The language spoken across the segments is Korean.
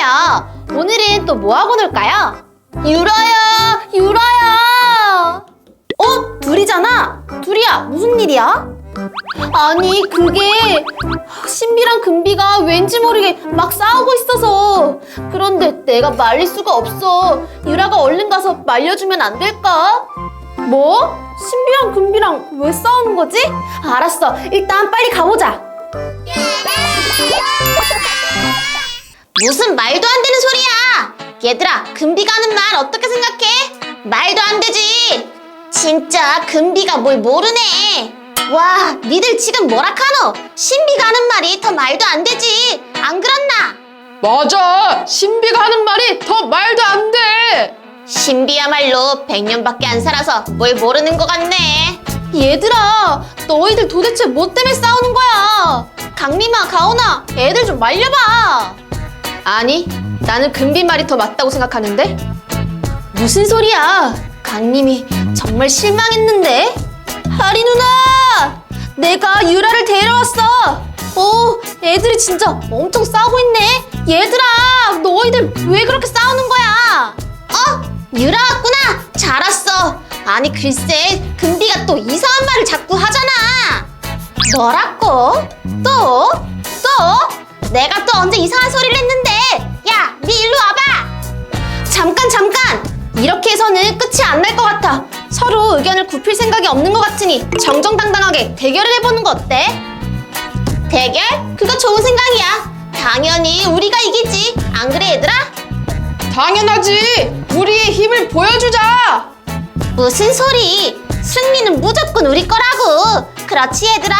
오랜만이에요. 오늘은 또 뭐 하고 놀까요? 유라야, 유라야. 어, 둘이잖아. 둘이야, 무슨 일이야? 아니, 그게 신비랑 금비가 왠지 모르게 막 싸우고 있어서. 그런데 내가 말릴 수가 없어. 유라가 얼른 가서 말려주면 안 될까? 뭐? 신비랑 금비랑 왜 싸우는 거지? 알았어. 일단 빨리 가보자. 무슨 말도 안 되는 소리야! 얘들아, 금비가 하는 말 어떻게 생각해? 말도 안 되지! 진짜 금비가 뭘 모르네! 와, 니들 지금 뭐라 카노? 신비가 하는 말이 더 말도 안 되지! 안 그렇나? 맞아! 신비가 하는 말이 더 말도 안 돼! 신비야말로 100년밖에 안 살아서 뭘 모르는 것 같네. 얘들아, 너희들 도대체 뭐 때문에 싸우는 거야? 강림아, 가온아, 애들 좀 말려봐. 아니, 나는 금비 말이 더 맞다고 생각하는데? 무슨 소리야? 강림이 정말 실망했는데? 하리 누나! 내가 유라를 데려왔어! 오, 애들이 진짜 엄청 싸우고 있네! 얘들아! 너희들 왜 그렇게 싸우는 거야? 어? 유라 왔구나! 잘 왔어! 아니, 글쎄, 금비가 또 이상한 말을 자꾸 하잖아! 뭐라고? 또? 또? 내가 또 언제 이상한 소리를 했는데? 야, 니 일로 와봐! 잠깐 잠깐! 이렇게 해서는 끝이 안 날 것 같아. 서로 의견을 굽힐 생각이 없는 것 같으니 정정당당하게 대결을 해보는 거 어때? 대결? 그거 좋은 생각이야. 당연히 우리가 이기지. 안 그래 얘들아? 당연하지! 우리의 힘을 보여주자! 무슨 소리? 승리는 무조건 우리 거라고. 그렇지 얘들아?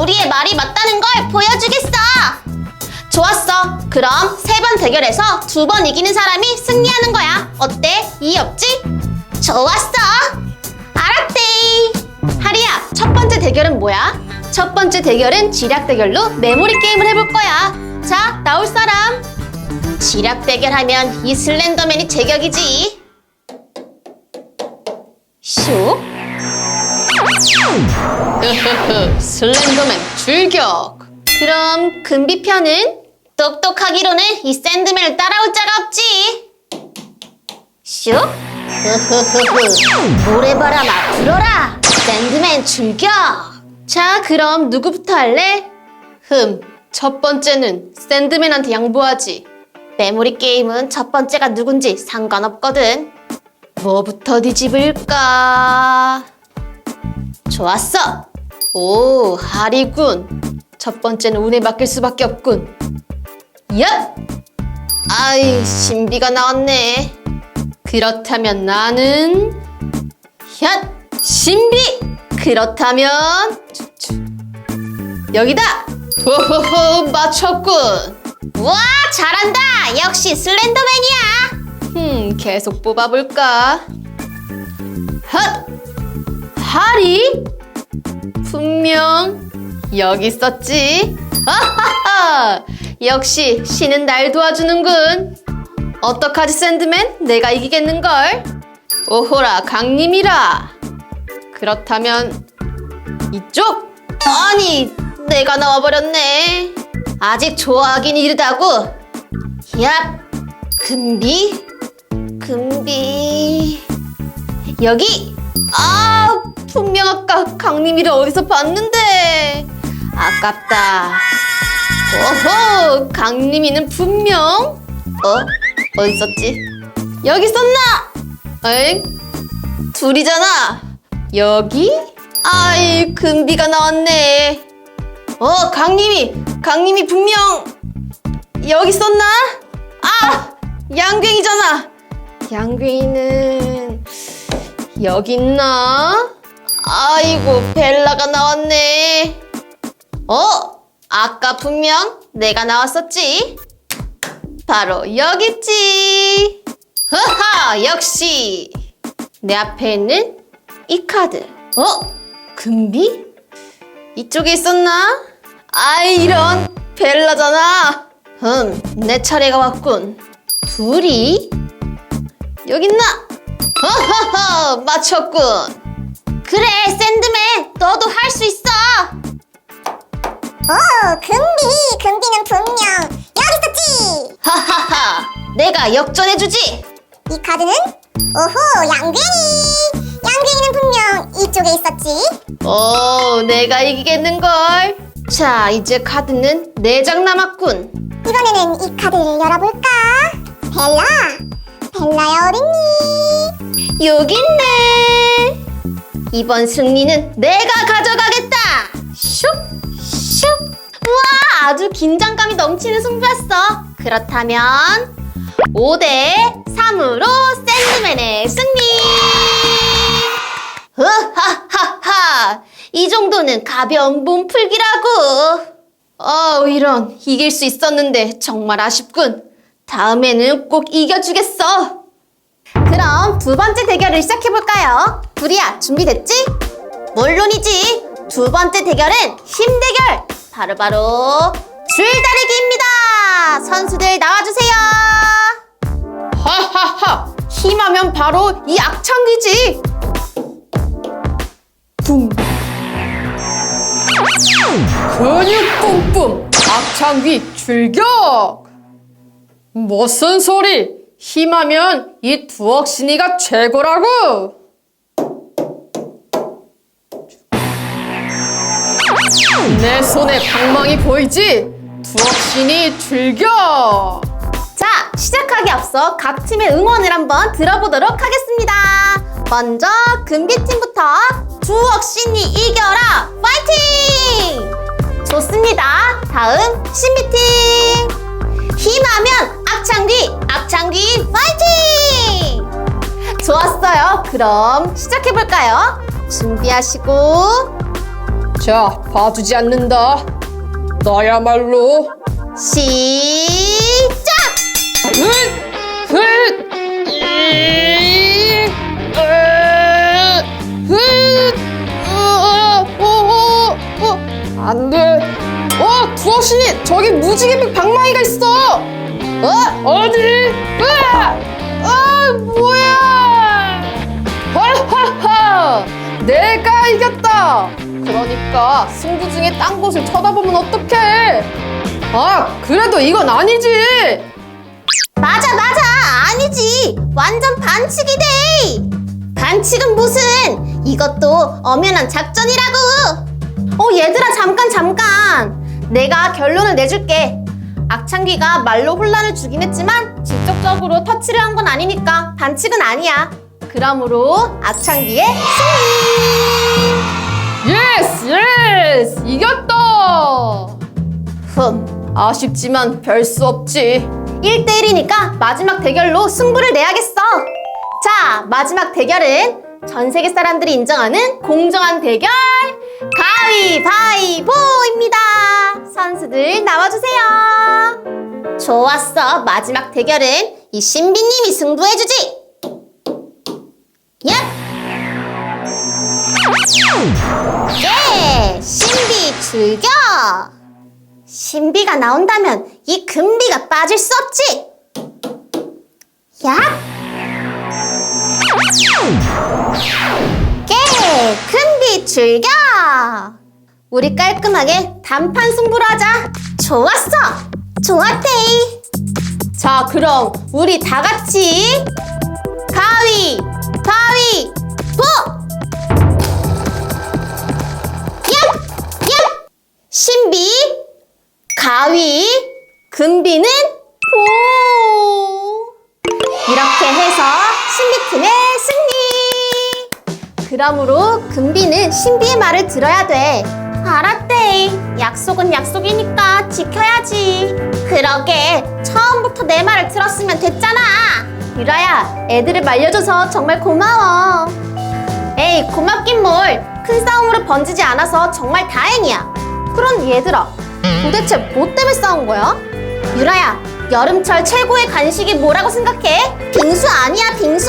우리의 말이 맞다는 걸 보여주겠어. 좋았어. 그럼 세 번 대결해서 두 번 이기는 사람이 승리하는 거야. 어때? 이의 없지? 좋았어. 알았대. 하리야, 첫 번째 대결은 뭐야? 첫 번째 대결은 쥐약 대결로 메모리 게임을 해볼 거야. 자, 나올 사람. 쥐약 대결하면 이 슬렌더맨이 제격이지. 슉. 슬렌더맨 출격! 그럼 금비편은 똑똑하기로는 이 샌드맨을 따라올 자가 없지. 슉. 흐흐흐흐. 모래바람아 불어라. 샌드맨 출격. 자, 그럼 누구부터 할래? 흠, 첫 번째는 샌드맨한테 양보하지. 메모리 게임은 첫 번째가 누군지 상관없거든. 뭐부터 뒤집을까? 좋았어. 오, 하리군. 첫 번째는 운에 맡길 수밖에 없군. 야! 아이, 신비가 나왔네. 그렇다면 나는 현 신비. 그렇다면. 여기다. 호호호 맞췄군. 우와, 잘한다. 역시 슬렌더맨이야. 음, 계속 뽑아볼까? 헛! 하리? 분명 여기 있었지? 아하하! 역시 신은 날 도와주는군. 어떡하지, 샌드맨? 내가 이기겠는걸? 오호라, 강림이라. 그렇다면 이쪽? 아니, 내가 나와버렸네. 아직 좋아하긴 이르다고. 얍, 금비, 금비. 여기! 아, 분명 아까 강림이를 어디서 봤는데. 아깝다. 오호, 강림이는 분명. 어? 어디 있었지? 여기 있었나? 엥? 둘이잖아. 여기? 아이, 금비가 나왔네. 어, 강림이, 강림이 분명 여기 있었나? 아, 양갱이잖아. 양갱이는 여기 있나? 아이고, 벨라가 나왔네. 어? 아까 분명 내가 나왔었지? 바로 여기 있지. 허하, 역시. 내 앞에 있는 이 카드. 어? 금비? 이쪽에 있었나? 아이, 이런. 벨라잖아. 흠, 내 차례가 왔군. 둘이? 여기 있나? 허허허, 맞췄군. 그래, 샌드맨, 너도 할 수 있어. 오, 금비! 금비는 분명 여기 있었지! 내가 역전해주지. 이 카드는 오호 양갱이 양갱이는 분명 이쪽에 있었지 오, 내가 이기겠는걸. 자, 이제 카드는 네 장 남았군. 이번에는 이 카드를 열어볼까 벨라 벨라야 어딨니 여기 있네. 이번 승리는 내가 가져가겠다. 슉, 슉. 우와, 아주 긴장감이 넘치는 승부였어. 그렇다면 5대 3으로 샌드맨의 승리. 으하하하. 이 정도는 가벼운 몸풀기라고. 어, 이런 이길 수 있었는데 정말 아쉽군. 다음에는 꼭 이겨주겠어. 그럼 두 번째 대결을 시작해볼까요? 구리야, 준비됐지? 물론이지! 두 번째 대결은 힘 대결! 바로바로 줄다리기입니다! 선수들 나와주세요! 하하하! 힘하면 바로 이 악창기지! 붐! 근육 뿜뿜! 악창기 출격! 무슨 소리! 힘하면 이 두억신이가 최고라고! 내 손에 방망이 보이지? 두억신이 출격! 자, 시작하기 앞서 각 팀의 응원을 한번 들어보도록 하겠습니다. 먼저 금비팀부터 주억신이 이겨라! 파이팅! 좋습니다. 다음 신비팀! 힘하면 그럼 시작해볼까요? 준비하시고 자, 봐주지 않는다. 나야말로 시작! 훗! 훗! 이! 으! 훗! 으! 어! 어! 어! 안 돼! 어! 두어신이 저기 무지개 방망이가 있어! 어? 어디? 으아! 아! 뭐야! 내가 이겼다! 그러니까 승부 중에 딴 곳을 쳐다보면 어떡해! 아, 그래도 이건 아니지! 맞아 맞아! 아니지! 완전 반칙이대 반칙은 무슨? 이것도 엄연한 작전이라고! 어 얘들아 잠깐 잠깐! 내가 결론을 내줄게. 악창기가 말로 혼란을 주긴 했지만 직접적으로 터치를 한 건 아니니까 반칙은 아니야 그러므로 악창기의 승리 예스! 예스! 이겼다! 흠 아쉽지만 별 수 없지. 1대1이니까 마지막 대결로 승부를 내야겠어. 자, 마지막 대결은 전 세계 사람들이 인정하는 공정한 대결 가위바위보입니다. 선수들 나와주세요. 좋았어. 마지막 대결은 이 신비님이 승부해주지. 얍! 예! 신비 출격! 신비가 나온다면 이 금비가 빠질 수 없지. 야! 깨! 금비 출격! 우리 깔끔하게 단판 승부로 하자. 좋았어. 좋았대. 자, 그럼 우리 다 같이 가위, 바위, 보! 야! 야! 신비, 가위, 금비는 보. 이렇게 해서 신비팀의 승리. 그러므로 금비는 신비의 말을 들어야 돼. 알았대. 약속은 약속이니까 지켜야지. 그러게 처음부터 내 말을 들었으면 됐잖아. 유라야, 애들을 말려줘서 정말 고마워. 에이, 고맙긴 뭘. 큰 싸움으로 번지지 않아서 정말 다행이야. 그런 얘들아, 도대체 뭐 때문에 싸운 거야? 유라야, 여름철 최고의 간식이 뭐라고 생각해? 빙수 아니야, 빙수?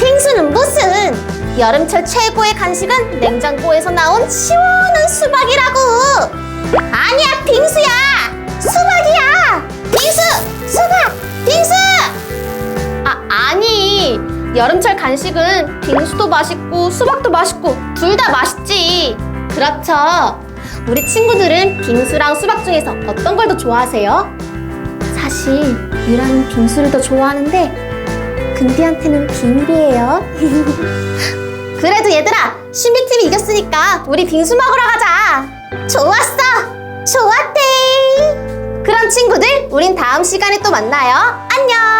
빙수는 무슨? 여름철 최고의 간식은 냉장고에서 나온 시원한 수박이라고! 여름철 간식은 빙수도 맛있고 수박도 맛있고 둘 다 맛있지. 그렇죠. 우리 친구들은 빙수랑 수박 중에서 어떤 걸 더 좋아하세요? 사실 유라는 빙수를 더 좋아하는데 금비한테는 비밀이에요. 그래도 얘들아, 신비팀이 이겼으니까 우리 빙수 먹으러 가자. 좋았어. 좋았대. 그럼 친구들, 우린 다음 시간에 또 만나요. 안녕.